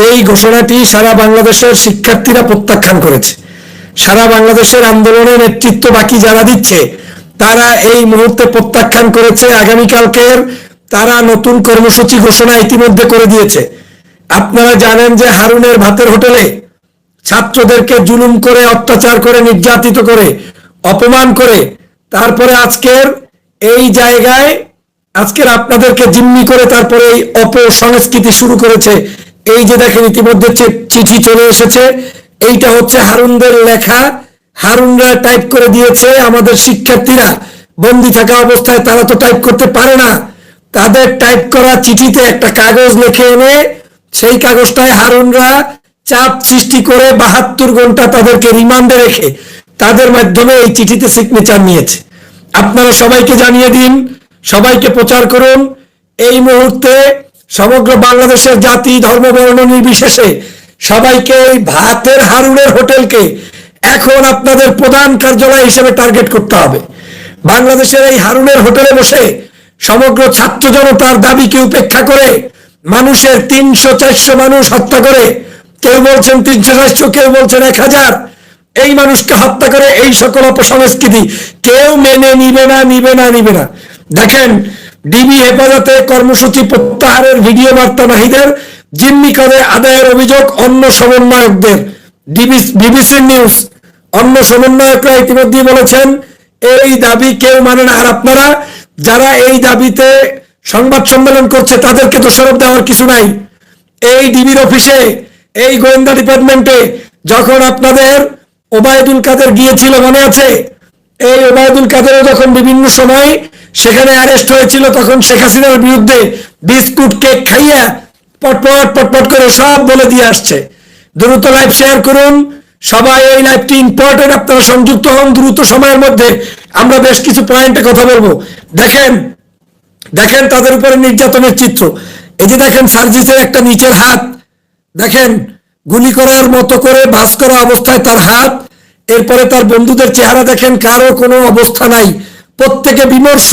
যেই ঘোষণাটি সারা বাংলাদেশের শিক্ষার্থীরা প্রত্যাখ্যান করেছে, সারা বাংলাদেশের আন্দোলনের নেতৃত্ব বাকি যারা দিচ্ছে, তারা এই মুহূর্তে প্রত্যাখ্যান করেছে, আগামীকালকের তারা নতুন কর্মসূচি ঘোষণা ইতিমধ্যে করে দিয়েছে। আপনারা জানেন যে হারুনের ভাতের হোটেলে ছাত্রদেরকে জুলুম করে, অত্যাচার করে, নির্যাতিত করে, অপমান করে, তারপরে আজকের এই জায়গায়, আজকের আপনাদেরকে জিম্মি করে তারপরে এই অপসংস্কৃতি শুরু করেছে এই যে দেখেন ইতিমধ্যে চিঠি চলে এসেছে, এইটা হচ্ছে হারুনদের লেখা। হারুনরা টাইপ করে দিয়েছে, আমাদের শিক্ষার্থীরা বন্দি থাকা অবস্থায় তারা তো টাইপ করতে পারে না। তাদের টাইপ করা চিঠিতে একটা কাগজ লিখে এনে, সেই কাগজটায় হারুনরা চাপ সৃষ্টি করে বাহাত্তর ঘণ্টা তাদেরকে রিমান্ডে রেখে তাদের মাধ্যমে এই চিঠিতে সিগনেচার নিয়েছে। আপনারা সবাইকে জানিয়ে দিন, সবাইকে প্রচার করুন। এই মুহূর্তে সমগ্র বাংলাদেশের জাতি, ধর্ম, বর্ণ নির্বিশেষে সবাইকে ভাতের হারুনের হোটেলকে এখন আপনাদের প্রধান কার্যালয় হিসেবে টার্গেট করতে হবে। বাংলাদেশের এই হারুনের হোটেলে বসে সমগ্র ছাত্র জনতার দাবিকে উপেক্ষা করে মানুষের তিনশো, চারশো মানুষ হত্যা করে, কেউ বলছেন তিনশো, চারশো, কেউ বলছেন এক হাজার, এই মানুষকে হত্যা করে এই সকল অপসংস্কৃতি কেউ মেনে নিবে না নিবে না নিবে না। দেখেন ডিবি হেফাজতে কর্মসূচি প্রত্যাহারের ভিডিও বার্তা নাহিদের জিম্মি করে আদায়ের অভিযোগ অন্য সমন্বয়কদের। বিবিসি নিউজ, অন্য সমন্বয়করা ইতিমধ্যে বলেছেন, এই দাবি কেউ মানে না। আর আপনারা যারা এই দাবিতে সংবাদ সম্মেলন করছে, তাদেরকে দোষারোপ দেওয়ার কিছু নাই। এই ডিবির অফিসে, এই গোয়েন্দা ডিপার্টমেন্টে যখন আপনাদের ওবায়দুল কাদের গিয়েছিল মনে আছে, এই ওবায়দুল কাদেরও যখন বিভিন্ন সময় সেখানে অ্যারেস্ট হয়েছিল তখন শেখ হাসিনার বিরুদ্ধে বিস্কুট, কেক খাইয়া পটপট পটপট করে সব বলে দিয়ে আসছে। দ্রুত লাইভ শেয়ার করুন। সবাই এই লাইভটি ইম্পর্টেন্ট আপনারা সংযুক্ত হন দ্রুত সময়ের মধ্যে। আমরা বেশ কিছু পয়েন্টে কথা বলব। দেখেন দেখেন তাদের উপরে নির্যাতনের চিত্র। এই যে দেখেন, সার্জিসের একটা নিচের হাত। দেখেন, গুলি করার মতো করে ভাস করা অবস্থায় তার হাত। এরপরে তার বন্ধুদের চেহারা দেখেন, কারও কোনো অবস্থা নাই। প্রত্যেকে বিমর্ষ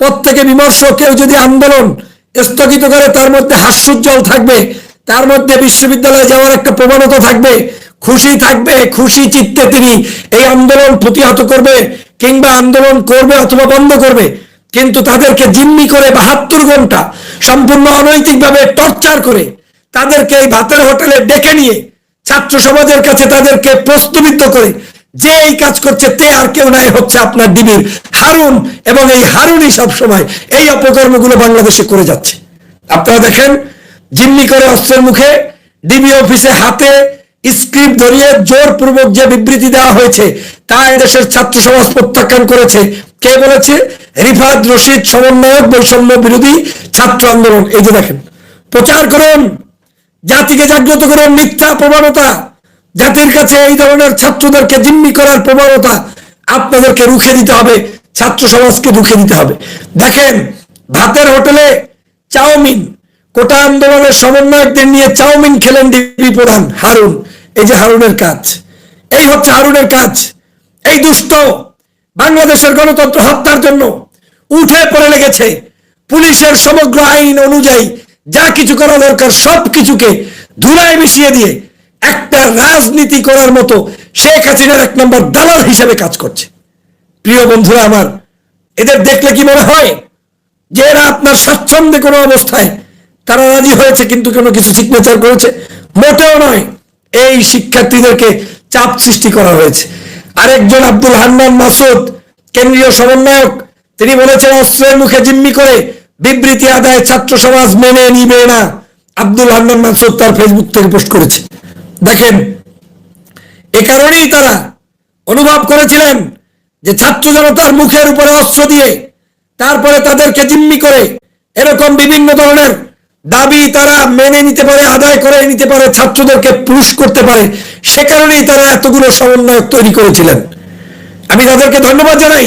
প্রত্যেকে বিমর্ষ, কেউ যদি আন্দোলন স্থগিত করে, তার মধ্যে হাস্যোজ্জ্বল থাকবে, তার মধ্যে বিশ্ববিদ্যালয়ে যাওয়ার একটা প্রবণতা থাকবে, খুশি থাকবে, খুশি চিত্তে তিনি এই আন্দোলন প্রতিহত করবে, কিংবা আন্দোলন করবে অথবা বন্ধ করবে, কিন্তু তাদেরকে জিম্মি করে বাহাত্তর ঘণ্টা সম্পূর্ণ অনৈতিকভাবে টর্চার করে, তাদেরকে এই ভাতের হোটেলে ডেকে নিয়ে ছাত্র সমাজের কাছে তাদেরকে প্রশ্নবিদ্ধ করে যে এই কাজ করছে, তে আর কেউ নাই হচ্ছে আপনার ডিবির হারুন এবং এই হারুনই সবসময় এই অপকর্মগুলো বাংলাদেশে করে যাচ্ছে। আপনারা দেখেন, জিম্মি করে অস্ত্রের মুখে ডিবি অফিসে হাতে স্ক্রিপ্ট ধরিয়ে জোরপূর্বক যে বিবৃতি দেওয়া হয়েছে, তা এদেশের ছাত্র সমাজ প্রত্যাখ্যান করেছে। কে বলেছে? রিফাত রশিদ সমন্বয়ক, বৈষম্য বিরোধী ছাত্র আন্দোলন। এই যে দেখেন, প্রচার করুন, জাতিকে জাগ্রত করুন, মিথ্যা প্রবণতা। জাতির কাছে এই ধরনের ছাত্রদেরকে জিম্মি করার প্রবণতা আপনাদেরকে রুখে দিতে হবে, ছাত্র সমাজকে রুখে দিতে হবে। দেখেন, ভাতের হোটেলে চাউমিন, কোটা আন্দোলনের সমন্বয়কদের নিয়ে চাউমিন খেলেন ডিবি প্রধান হারুন। এই যে হারুনের কাজ, এই হচ্ছে হারুনের কাজ। এই দুষ্ট বাংলাদেশের গণতন্ত্র হত্যার জন্য উঠে পড়ে লেগেছে। পুলিশের সমগ্র আইন অনুযায়ী যা কিছু করা দরকার সব কিছুকে ধুলায় মিশিয়ে দিয়ে একটা রাজনীতি করার মতো শেখ হাসিনার এক নম্বর দালাল হিসেবে কাজ করছে। প্রিয় বন্ধুরা আমার, এদের দেখলে কি মনে হয় যে এরা আপনার স্বাচ্ছন্দ্যে কোনো অবস্থায় তারা রাজি হয়েছে কিন্তু কোনো কিছু সিগনেচার করেছে? মোটেও নয়। এই শিক্ষার্থীদেরকে চাপ সৃষ্টি করা হয়েছে। আরেকজন আব্দুল হান্নান মাসুদ, কেন্দ্রীয় সমন্বয়ক, তিনি বলেছেন অস্ত্রের মুখে জিম্মি করে বিবৃতি আদায় ছাত্র সমাজ মেনে নিবে না। আব্দুল হান্নান মাসুদ তার ফেসবুক থেকে পোস্ট করেছে। দেখেন, এ কারণেই তারা অনুভব করেছিলেন যে ছাত্র জনতার মুখের উপরে অস্ত্র দিয়ে তারপরে তাদেরকে জিম্মি করে এরকম বিভিন্ন ধরনের দাবি তারা মেনে নিতে পারে, আদায় করে নিতে পারে, ছাত্রদেরকে পুশ করতে পারে। সে কারণেই তারা এতগুলো সমন্বয় তৈরি করেছিলেন। আমি তাদেরকে ধন্যবাদ জানাই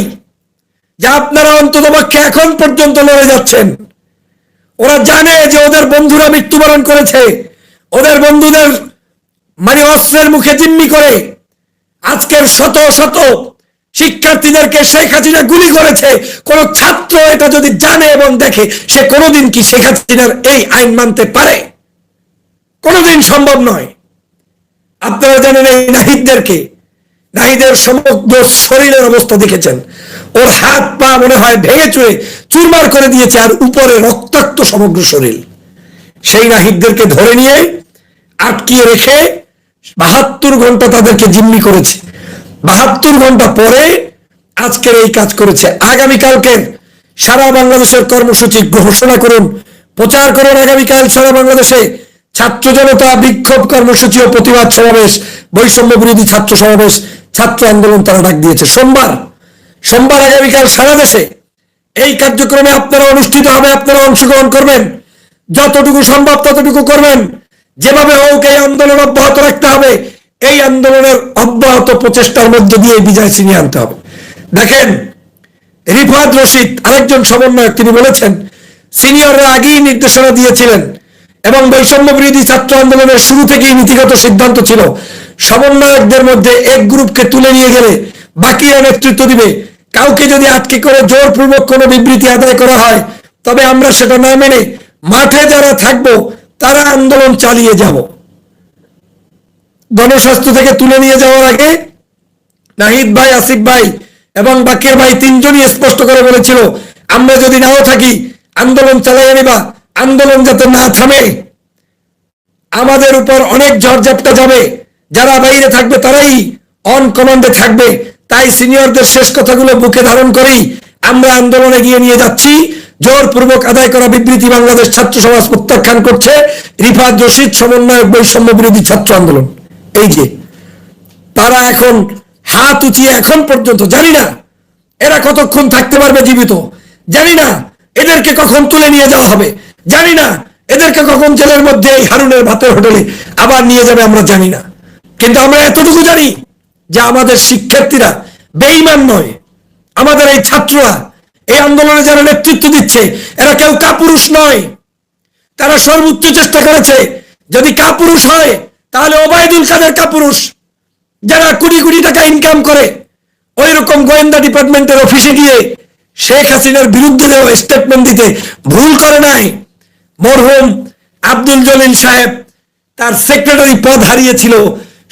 যে আপনারা অন্ততপক্ষে এখন পর্যন্ত লড়ে যাচ্ছেন। ওরা জানে যে ওদের বন্ধুরা মৃত্যুবরণ করেছে। ওদের বন্ধুদের মানে অস্ত্রের মুখে জিম্মি করে আজকের শত শত শিক্ষার্থীদেরকে শেখ হাসিনা গুলি করেছে। কোন ছাত্র এটা যদি জানে এবং দেখে, সে কোনোদিন কি শেখ হাসিনার এই আইন মানতে পারে? কোনোদিন সম্ভব নয়। আপনারা জানেন এই নাহিদদেরকে, নাহিদের সমগ্র শরীরের অবস্থা দেখেছেন। ওর হাত পা মনে হয় ভেঙে চুয়ে চুরমার করে দিয়েছে আর উপরে রক্তাক্ত সমগ্র শরীর। সেই নাহিদদেরকে ধরে নিয়ে আটকিয়ে রেখে বাহাত্তর ঘণ্টা তাদেরকে জিম্মি করেছে। বাহাত্তর ঘণ্টা পরে আজকের এই কাজ করেছে। আগামীকালকের সারা বাংলাদেশের কর্মসূচি ঘোষণা করুন। প্রচার করুন আগামীকাল সারা বাংলাদেশে ছাত্র জনতা বিক্ষোভ কর্মসূচি ও প্রতিবাদ সমাবেশ, বৈষম্য বিরোধী ছাত্র সমাবেশ, ছাত্র আন্দোলন তারা ডাক দিয়েছে। সোমবার সোমবার আগামীকাল সারা দেশে এই কার্যক্রমে আপনারা অনুষ্ঠিত হবে, আপনারা অংশগ্রহণ করবেন। যতটুকু সম্ভব ততটুকু করবেন। যেভাবে হোক এই আন্দোলন অব্যাহত রাখতে হবে, এই আন্দোলনের অব্যাহত প্রচেষ্টার মধ্যে দিয়ে বিজয় ছিনিয়ে আনতে হবে। দেখেন, রিফাত রশিদ, আরেকজন সমন্বয়ক, তিনি বলেছেন, সিনিয়ররা আগেই নির্দেশনা দিয়েছিলেন এবং বৈষম্য বিরোধী ছাত্র আন্দোলনের শুরু থেকেই নীতিগত সিদ্ধান্ত ছিল। সমন্বয়কদের মধ্যে এক গ্রুপকে তুলে নিয়ে গেলে বাকিরা নেতৃত্ব দিবে। কাউকে যদি আটকে করে জোরপূর্বক কোনো বিবৃতি আদায় করা হয়, তবে আমরা সেটা না মেনে মাঠে যারা থাকব তারা আন্দোলন চালিয়ে যাব। গণস্বাস্থ্য থেকে তুলে নিয়ে যাওয়ার আগে নাহিদ ভাই, আসিফ ভাই এবং বাকের ভাই তিনজনই স্পষ্ট করে বলেছিল, আমরা যদি নাও থাকি, আন্দোলন চালাইয়ে নিবা, আন্দোলন যাতে না থামে, আমাদের উপর অনেক ঝড়ঝাপটা যাবে, যারা বাইরে থাকবে তারাই অন কমান্ডে থাকবে। তাই সিনিয়রদের শেষ কথাগুলো বুকে ধারণ করেই আমরা আন্দোলনে গিয়ে নিয়ে যাচ্ছি। জোরপূর্বক আদায় করা বিবৃতি বাংলাদেশ ছাত্র সমাজ প্রত্যাখ্যান করছে। রিফাত রশিদ সমন্বয়ক বৈষম্য বিরোধী ছাত্র আন্দোলন। এই যে, তারা এখন হাত উঁচিয়ে এখন পর্যন্ত জানি না এরা কতক্ষণ থাকতে পারবে জীবিত। জানি না এদেরকে কখন তুলে নিয়ে যাওয়া হবে। জানি না এদেরকে কখন জেলের মধ্যে এই হারুনের ভাতের হোটেলে আবার নিয়ে যাবে আমরা জানি না। কিন্তু আমরা এতটুকু জানি যে আমাদের শিক্ষার্থীরা বেইমান নয়। আমাদের এই ছাত্ররা এই আন্দোলনে যারা নেতৃত্ব দিচ্ছে, এরা কেউ কাপুরুষ নয়। তারা সর্বোচ্চ চেষ্টা করেছে, যদি কাপুরুষ হয়, তাহলে ওবায়দুল কাদের কাপুরুষ, যারা কোটি কোটি টাকা ইনকাম করে। ওই রকম গোয়েন্দা ডিপার্টমেন্টের অফিসে গিয়ে শেখ হাসিনার বিরুদ্ধে দেওয়া স্টেটমেন্ট দিতে ভুল করে নাই, মরহুম আব্দুল জলিল সাহেব তার সেক্রেটারি পদ হারিয়েছিল,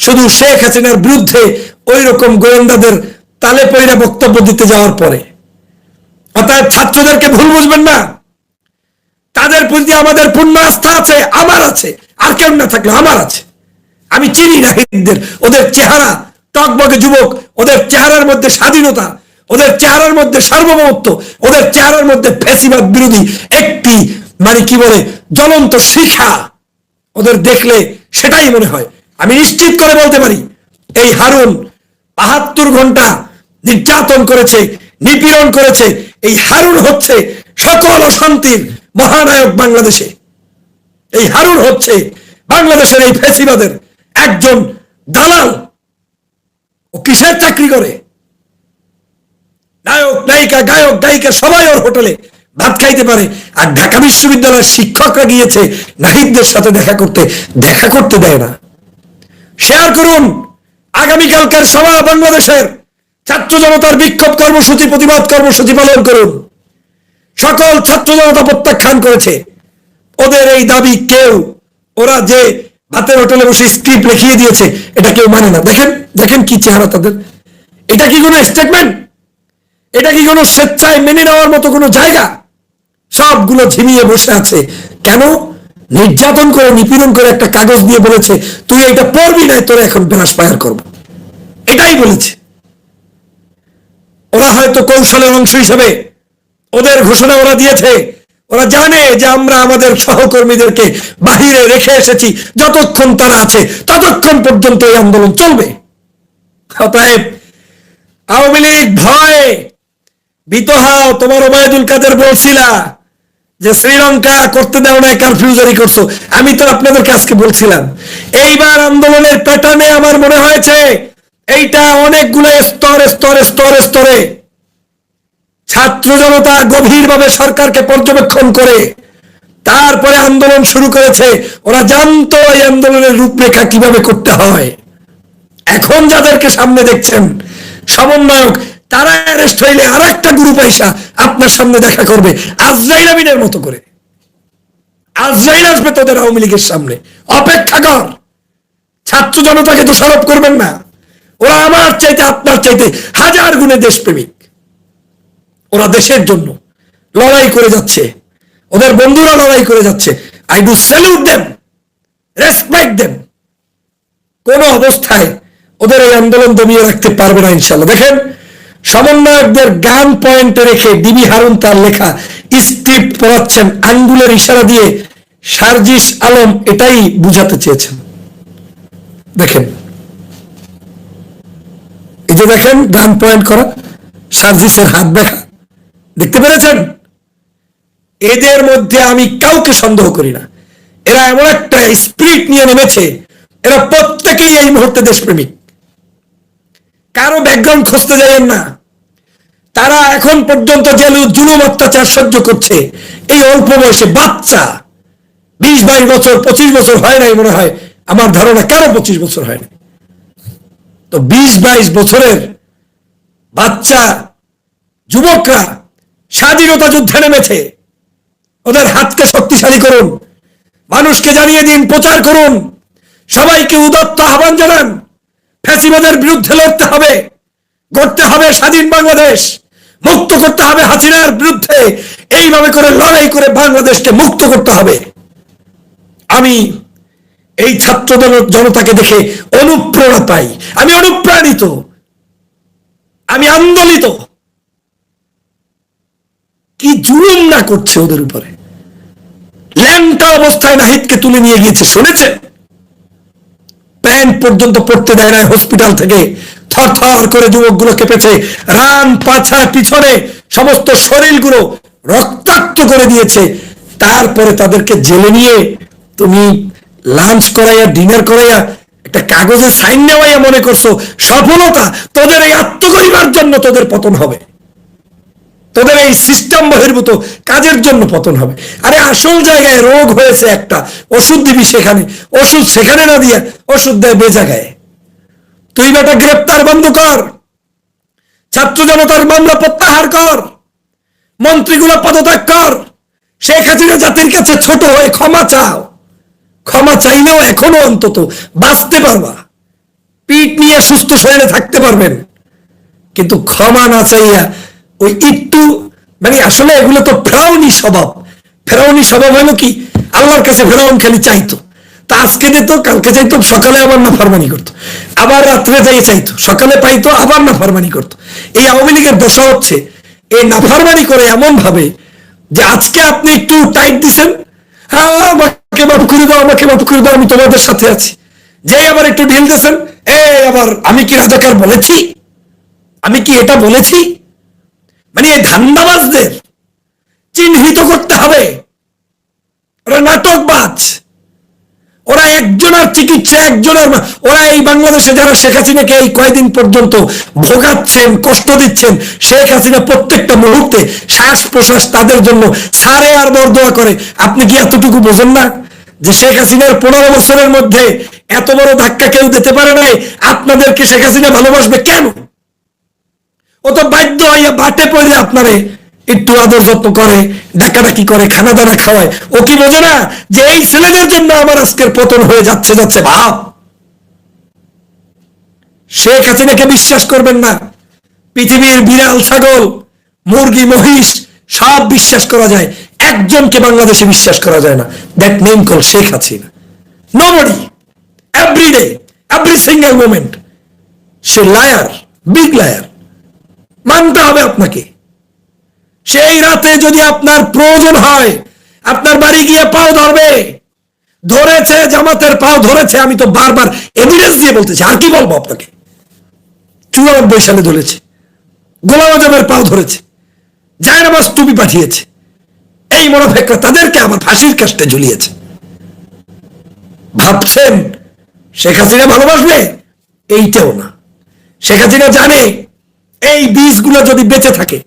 শুধু শেখ হাসিনার বিরুদ্ধে ওই রকম গোয়েন্দাদের তালে পয়রা বক্তব্য দিতে যাওয়ার পরে। অর্থাৎ ছাত্রদেরকে ভুল বুঝবেন না। তাদের প্রতি আমাদের পূর্ণ আস্থা আছে, আমার আছে, আর কেউ না থাকলে আমার আছে। আমি চিনি না হিন্দুদের, ওদের চেহারা টকবগে যুবক, ওদের চেহারার মধ্যে স্বাধীনতা, ওদের চেহারার মধ্যে সার্বভৌমত্ব, ওদের চেহারার মধ্যে ফেসিবাদ বিরোধী একটি মানে কি বলে, জ্বলন্ত শিখা ওদের দেখলে সেটাই মনে হয়। আমি নিশ্চিত করে বলতে পারি, এই হারুন বাহাত্তর ঘণ্টা নির্যাতন করেছে নিপীড়ন করেছে, এই হারুন হচ্ছে সকল অশান্তির মহানায়ক বাংলাদেশে। এই হারুন হচ্ছে বাংলাদেশের এই ফেসিবাদের একজন দালাল। ও কিসের চাকরি করে? নায়ক, নায়িকা, গায়ক, গায়িকা সবাই ওর হোটেলে ভাত খাইতে পারে। আর ঢাকা বিশ্ববিদ্যালয়ের শিক্ষকরা গিয়েছে নাহিদদের সাথে দেখা করতে। দেখা করতে দেয় না। শেয়ার করুন, আগামীকালকার সভা বাংলাদেশের। ছাত্র জনতার বিক্ষোভ কর্মসূচি, প্রতিবাদ কর্মসূচি পালন করুন। সকল ছাত্র জনতা প্রত্যাখ্যান করেছে। ওদের এই দাবি কেউ, ওরা যে ভাতের হোটেলে বসে স্ক্রিপ্ট লিখিয়ে দিয়েছে, এটা কেউ মানে না। দেখেন দেখেন কি চেহারা তাদের। এটা কি কোনো স্টেটমেন্ট এটা কি কোনো স্বেচ্ছায় মেনে নেওয়ার মতো কোনো জায়গা? সবগুলো ঝিমিয়ে বসে আছে। কেন? নির্যাতন করে, নিপীড়ন করে একটা কাগজ দিয়ে বলেছে, তুই এটা পড়বি না, তোরা এখন বেনাস পায়ার করব। এটাই বলেছে। ওরা হয়তো কৌশলের অংশ হিসেবে ওদের ঘোষণা ওরা দিয়েছে। ওরা জানে যে আমরা আমাদের সহকর্মীদেরকে বাহিরে রেখে এসেছি। যতক্ষণ তারা আছে, ততক্ষণ পর্যন্ত এই আন্দোলন চলবে। অতএব আওয়ামী লীগ ভয় ভীত হও, তোমার ওবায়দুল কাদের বলছিলা যে শ্রীলঙ্কা করতে দাও না কারফিউ জারি করছ। আমি তো আপনাদেরকে আজকে বলছিলাম। এইবার আন্দোলনের প্যাটার্নে আমার মনে হয়েছে এইটা অনেকগুলো স্তরে স্তরে স্তরে স্তরে। ছাত্র জনতা গভীরভাবে সরকারকে পর্যবেক্ষণ করে, তারপরে আন্দোলন শুরু করেছে। ওরা জানতো এই আন্দোলনের রূপরেখা কীভাবে করতে হয়। এখন যাদেরকে সামনে দেখছেন, সমন্বয়ক, তারা অ্যারেস্ট হইলে আর একটা গ্রুপ আইসা আপনার সামনে দেখা করবে। আজরাইল আমিনের মতো করে। আজরাইল আসবে তোদের আওয়ামী লীগের সামনে। অপেক্ষা কর। ছাত্র জনতাকে দোষারোপ করবেন না। ওরা আমার চাইতে, আপনার চাইতে হাজার গুণে দেশপ্রেমিক। ওরা দেশের জন্য লড়াই করে যাচ্ছে। ওদের বন্ধুরা লড়াই করে যাচ্ছে। I do salute them respect them কোন অবস্থায় ওদের এই আন্দোলন দমিয়ে রাখতে পারবে না ইনশাল্লাহ দেখেন, সমন্বয়কদের গান পয়েন্টে রেখে ডিবি হারুন তার লেখা স্ক্রিপ্ট পড়াচ্ছেন, আঙ্গুলের ইশারা দিয়ে সার্জিস আলম এটাই বুঝাতে চেয়েছেন। দেখেন এই যে দেখেন গান পয়েন্ট করা, সার্জিসের হাত দেখা। দেখতে পেরেছেন? এদের মধ্যে আমি কাউকে সন্দেহ করি না। এরা এমন একটা স্পিরিট নিয়ে নেমেছে, এরা প্রত্যেকেই এই মুহূর্তে দেশপ্রেমিক। কারও ব্যাকগ্রাউন্ড খুঁজতে যাবেন না। তারা এখন পর্যন্ত যে জুলুম অত্যাচার সহ্য করছে। এই অল্প বয়সে বাচ্চা, বিশ বাইশ বছর, পঁচিশ বছর হয় নাই মনে হয়। আমার ধারণা কেন পঁচিশ বছর হয় না তো বিশ বাইশ বছরের বাচ্চা, যুবকরা স্বাধীনতা যুদ্ধে নেমেছে। ওদের হাতকে শক্তিশালী করুন, মানুষকে জানিয়ে দিন, প্রচার করুন, সবাইকে উদত্ত আহ্বান জানান, ফ্যাসিবাদের বিরুদ্ধে লড়তে হবে, গড়তে হবে স্বাধীন বাংলাদেশ, মুক্ত করতে হবে হাসিনার বিরুদ্ধে, এইভাবে করে লড়াই করে বাংলাদেশকে মুক্ত করতে হবে। আমি এই ছাত্র জনতাকে দেখে অনুপ্রেরণা পাই। আমি অনুপ্রাণিত। আমি আন্দোলিত। কি জুলুম না করছে ওদের উপরে? ল্যাংটা অবস্থায় নাহিদকে তুলে নিয়ে গিয়েছে, শুনেছেন? প্যান্ট পর্যন্ত পড়তে দেয় না হসপিটাল থেকে। থর থর করে যুবকগুলো কেঁপেছে। রান পাছা পিছনে সমস্ত শরীরগুলো রক্তাক্ত করে দিয়েছে। তারপরে তাদেরকে জেলে নিয়ে তুমি লাঞ্চ করাইয়া, ডিনার করাইয়া, একটা কাগজে সাইন নেওয়াইয়া মনে করছ, সফলতা তোদের এই আত্মগরিমার জন্য তোদের পতন হবে। তোদের এই সিস্টেম বহির্ভূত কাজের জন্য পতন হবে। আরে আসল জায়গায় রোগ হয়েছে একটা, ওষুধ দিবি সেখানে, ওষুধ সেখানে না দিয়ে ওষুধ দেয় বে জায়গায়। তুই বেটা গ্রেপ্তার বন্ধ কর, ছাত্র জনতার মামলা প্রত্যাহার কর, মন্ত্রীগুলো পদত্যাগ কর, শেখ হাসিনা জাতির কাছে ছোট হয়ে ক্ষমা চাও। ক্ষমা চাইলেও এখনও অন্তত বাঁচতে পারবা। পিঠ নিয়ে সুস্থ শরীরে থাকতে পারবেন। কিন্তু ক্ষমা না চাইয়া ওই একটু মানে আসলে এগুলো তো ফেরাউনি স্বভাব। ফেরাউনি স্বভাব হলো কি? আল্লাহর কাছে ফেরাউন খালি চাইতো। তা আজকে যেত, কালকে চাইতো, সকালে আবার না ফারমানি করতো। আবার রাত্রে যাই চাইতো, সকালে পাইতো, আবার না ফারমানি করতো। এই আওয়ামী লীগের দশা হচ্ছে, এই নাফারমানি করে এমন ভাবে যে আজকে আপনি একটু টাইট দিছেন হ্যাঁ আমাকে মাফ করে দাও, আমাকে মাফ করে দাও, আমি তোমাদের সাথে আছি। যেই আবার একটু ঢিল দিয়েছেন। এই আবার, আমি কি রাজাকার বলেছি? আমি কি এটা বলেছি? মানে এই ধান্দাবাজদের চিহ্নিত করতে হবে ওরা নাটকবাজ ওরা একজনের চিকিৎসা একজনের ওরা এই বাংলাদেশে যারা শেখ হাসিনাকে এই কয়দিন পর্যন্ত ভোগাচ্ছেন, কষ্ট দিচ্ছেন, শেখ হাসিনা প্রত্যেকটা মুহূর্তে শ্বাস প্রশ্বাস তাদের জন্য সারে আর বরদোয়া করে। আপনি কি এতটুকু বোঝেন না যে শেখ হাসিনার পনেরো বছরের মধ্যে এত বড় ধাক্কা কেউ দিতে পারে নাই? আপনাদেরকে শেখ হাসিনা ভালোবাসবে কেন? ও তো বাধ্য হইয়া বাটে পড়ে আপনারে। একটু আদর যত্ন করে, ডাকাডাকি করে খানা দানা খাওয়ায়। ও কি বোঝে না যে এই ছেলেদের জন্য আমার আজকের পতন হয়ে যাচ্ছে যাচ্ছে? ভাব! শেখ হাসিনাকে বিশ্বাস করবেন না। পৃথিবীর বিড়াল, ছাগল, মুরগি, মহিষ, সব বিশ্বাস করা যায়। একজনকে বাংলাদেশে বিশ্বাস করা যায় না। That name call Sheikh Hasina. Nobody every day every single moment say liar big liar মানতে হবে আপনাকে। সেই রাতে যদি আপনার প্রয়োজন হয়, আপনার বাড়ি গিয়ে পাও ধরবে। ধরেছে, জামাতের পাও ধরেছে, আমি তো বারবার এভিডেন্স দিয়ে বলতেছি, আর কি বলব আপনাকে? চুরানব্বই সালে ধরেছে, গোলাম আজমের পাও ধরেছে জায়নাবাস টুপি পাঠিয়েছে। এই মনোফেকরা তাদেরকে আমার ফাঁসির কাস্টে ঝুলিয়েছে। ভাবছেন, শেখ হাসিনা ভালোবাসবে? এইটাও না। শেখ হাসিনা জানে এই বীজগুলো যদি বেঁচে থাকে,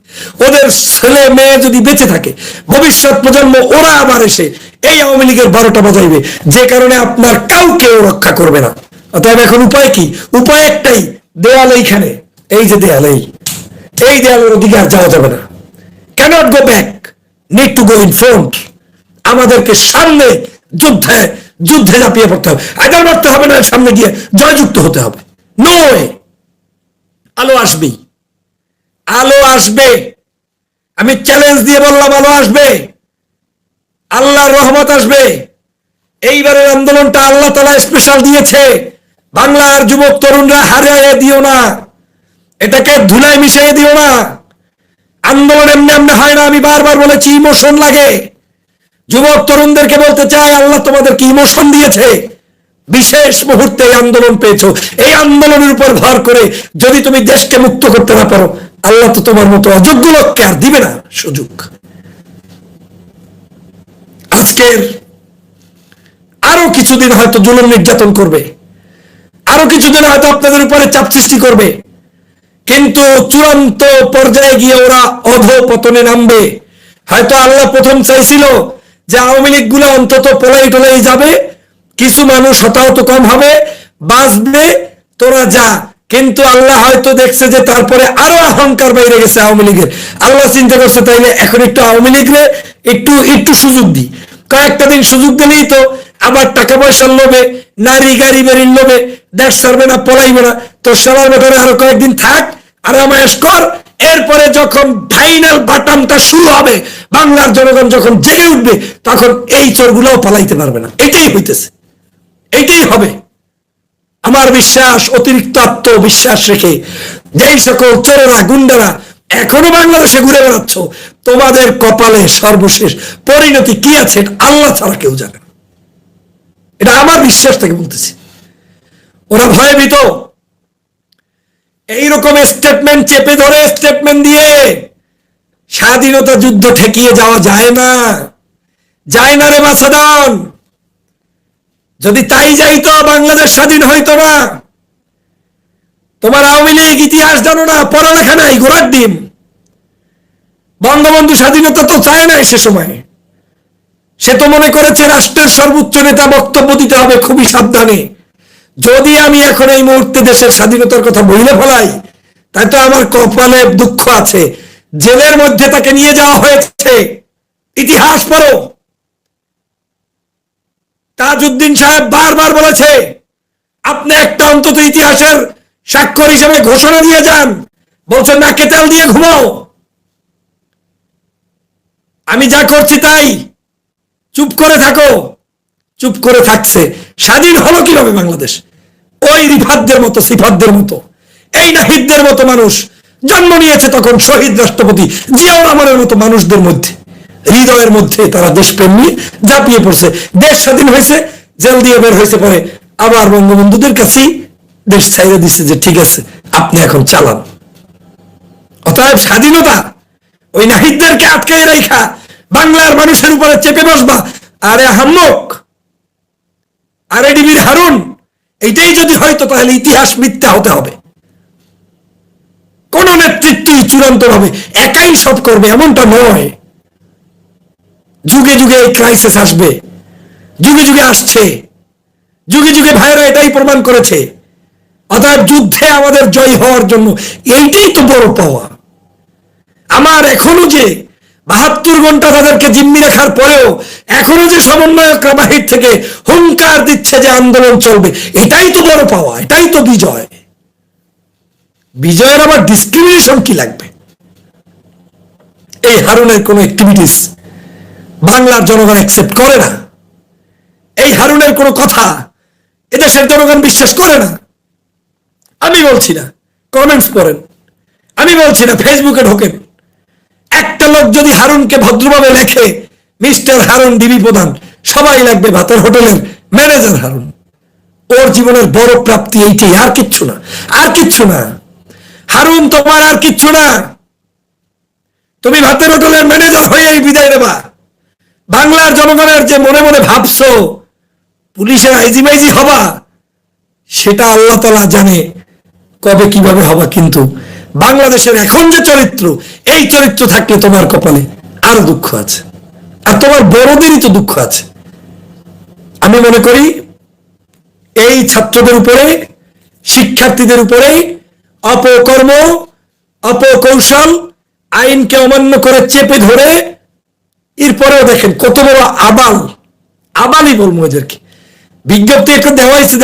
ওদের ছেলে মেয়ে যদি বেঁচে থাকে, ভবিষ্যৎ প্রজন্ম ওরা আবার এসে এই আওয়ামী লীগের বারোটা বাজাইবে, যে কারণে আপনার কাউকেও রক্ষা করবে না। অতএব এখন উপায় কি? উপায় একটাই, দেয়াল এইখানে, এই যে দেয়াল, এই। এই দেয়ালের ওদিকে আর যাওয়া যাবে না। Can't go back need to go in front আমাদেরকে সামনে যুদ্ধে যুদ্ধে ঝাঁপিয়ে পড়তে হবে। আগার মারতে হবে না, সামনে গিয়ে জয়যুক্ত হতে হবে। নয়, আলো আসবেই। আলো আসবে। আমি চ্যালেঞ্জ দিয়ে বললাম, আলো আসবে। আল্লাহর রহমত আসবে। এইবারের আন্দোলনটা আল্লাহ তালা স্পেশাল দিয়েছে। বাংলার যুবক তরুণরা হারিয়ে দিও না। এটাকে ধুলায় মিশিয়ে দিও না। আন্দোলন এমনি এমনি হয় না, আমি বারবার বলেছি ইমোশন লাগে। যুবক তরুণদেরকে বলতে চাই, আল্লাহ তোমাদেরকে ইমোশন দিয়েছে। বিশেষ মুহূর্তে আন্দোলন পেয়েছ। এই আন্দোলনের উপর ভর করে যদি তুমি দেশকে মুক্ত করতে না পারো আল্লাহ তো তোমার মতো অযোগ্য লোককে আর দিবে না সুযোগ। আজকের আরও কিছুদিন হয়তো জুলুম নির্যাতন করবে। আরও কিছুদিন হয়তো আপনাদের উপরে চাপ সৃষ্টি করবে। কিন্তু চূড়ান্ত পর্যায়ে গিয়ে ওরা অধ পতনে নামবে। হয়তো আল্লাহ প্রথম চাইছিল যে আওয়ামী লীগগুলো অন্তত পলাই টলাই যাবে, কিছু মানুষ হতাহত কম হবে, বাঁচবে, তোরা যা কিন্তু আল্লাহ হয়তো দেখছে যে তারপরে আরও অহংকার বাইরে গেছে আওয়ামী লীগের। আল্লাহ চিন্তা করছে, তাইলে এখন একটু আওয়ামী লীগরে একটু একটু সুযোগ দিই। কয়েকটা দিন সুযোগ দিলেই তো আবার টাকা পয়সার লোভে, নারী গাড়ি বাড়ির লোভে, দেশ ছাড়বে না, পলাইবে না। তো সবার ব্যাপারে আরও কয়েকদিন থাক আর আরামায়েশ কর। এরপরে যখন ফাইনাল বাটামটা শুরু হবে, বাংলার জনগণ যখন জেগে উঠবে, তখন এই চোরগুলোও পালাইতে পারবে না। এটাই হইতেছে। এইটাই হবে। আমার বিশ্বাস, অতিরিক্ত আত্মবিশ্বাস রেখে যেই সকল চোরেরা, গুন্ডারা এখনও বাংলাদেশে ঘুরে বেড়াচ্ছ, তোমাদের কপালে সর্বশেষ পরিণতি কি আছে আল্লাহ ছাড়া কেউ জানে এটা আমার বিশ্বাস থেকে বলতেছি। ওরা ভয় ভয়ভীত। এইরকম স্টেটমেন্ট চেপে ধরে স্টেটমেন্ট দিয়ে স্বাধীনতা যুদ্ধ ঠেকিয়ে যাওয়া যায় না। যায় না রে মাসাদান যদি তাই যাইতো বাংলাদেশ স্বাধীন হইতো না। তোমার আওয়ামী লীগ ইতিহাস জানো না, পড়ালেখা নাই ঘোরার ডিম। বঙ্গবন্ধু স্বাধীনতা তো চায় না সে সময়। সে তো মনে করেছে রাষ্ট্রের সর্বোচ্চ নেতা বক্তব্য দিতে হবে, খুবই সাবধানে। যদি আমি এখন এই মুহূর্তে দেশের স্বাধীনতার কথা বইলে ফেলাই, তাই তো আমার কপালে দুঃখ আছে। জেলের মধ্যে তাকে নিয়ে যাওয়া হয়েছে। ইতিহাস পড়ো। তাজউদ্দিন সাহেব বারবার বলেছে, আপনি একটা অন্তত ইতিহাসের স্বাক্ষর হিসেবে ঘোষণা দিয়ে যান। বলছেন, না কেতাল দিয়ে ঘুমাও? আমি যা করছি তাই। চুপ করে থাকো। চুপ করে থাকছে। স্বাধীন হলো কীভাবে বাংলাদেশ? ওই রিফাতদের মতো, সিফাতদের মতো। এই নাহিদদের মতো মানুষ। জন্ম নিয়েছে তখন শহীদ রাষ্ট্রপতি জিয়াউর রহমানের মতো মানুষদের মধ্যে। হৃদয়ের মধ্যে তারা দেশপ্রেম নিয়ে ঝাঁপিয়ে পড়ছে। দেশ স্বাধীন হয়েছে, জেল দিয়ে বের হয়েছে পরে। আবার বঙ্গবন্ধুদের কাছেই দেশ ছাইড়ে দিচ্ছে যে, ঠিক আছে, আপনি এখন চালান। অতএব স্বাধীনতা ওই নাহিদদেরকে আটকে রাখা বাংলার মানুষের উপরে চেপে বসবা। আরে হাম্মক আরে ডিবির হারুন, এইটাই যদি হয়তো তাহলে ইতিহাস মিথ্যা হতে হবে। কোন নেতৃত্বই চূড়ান্ত ভাবে একাই সব করবে এমনটা নয়। যুগে যুগে এই ক্রাইসিস আসবে। যুগে যুগে আসছে। যুগে যুগে ভাইরা এটাই প্রমাণ করেছে। অতএব যুদ্ধে আমাদের জয় হওয়ার জন্য এইটাই তো বড় পাওয়া আমার এখনও যে বাহাত্তর ঘণ্টা তাদেরকে জিম্মি রাখার পরেও এখনও যে সমন্বয়করা বাহির থেকে হুঙ্কার দিচ্ছে যে আন্দোলন চলবে, এটাই তো বড় পাওয়া এটাই তো বিজয়। বিজয়ের আবার ডিসক্রিমিনেশন কি লাগবে? এই হারুনের কোন অ্যাক্টিভিটিস বাংলার জনগণ অ্যাকসেপ্ট করে না। এই হারুনের কোনো কথা এদেশের জনগণ বিশ্বাস করে না। আমি বলছি না কমেন্টস পড়েন। আমি বলছি না ফেসবুকে ঢোকেন। একটা লোক যদি হারুনকে ভদ্রভাবে লেখে, মিস্টার হারুন ডিবি প্রধান, সবাই লাগবে ভাতের হোটেলের ম্যানেজার হারুন। ওর জীবনের বড় প্রাপ্তি এইটি, আর কিচ্ছু না, আর কিচ্ছু না। হারুন, তোমার আর কিচ্ছু না। তুমি ভাতের হোটেলের ম্যানেজার হয়েই বিদায় নেবা। বাংলার জনগণের যে মনে মনে ভাবছ, পুলিশের আইজি মাইজি হবা, সেটা আল্লাহ তালা জানে কবে কীভাবে হবা কিন্তু। বাংলাদেশের এখন যে চরিত্র, এই চরিত্র থাকলে তোমার কপালে আরও দুঃখ আছে। আর তোমার বড়দেরই তো দুঃখ আছে। আমি মনে করি, এই ছাত্রদের উপরে, শিক্ষার্থীদের উপরে অপকর্ম, অপকৌশল, আইনকে অমান্য করে চেপে ধরে এরপরেও দেখেন কত বড় আবাল আবালই বলব এদেরকে। বিজ্ঞপ্তি একটা দেওয়া হয়েছে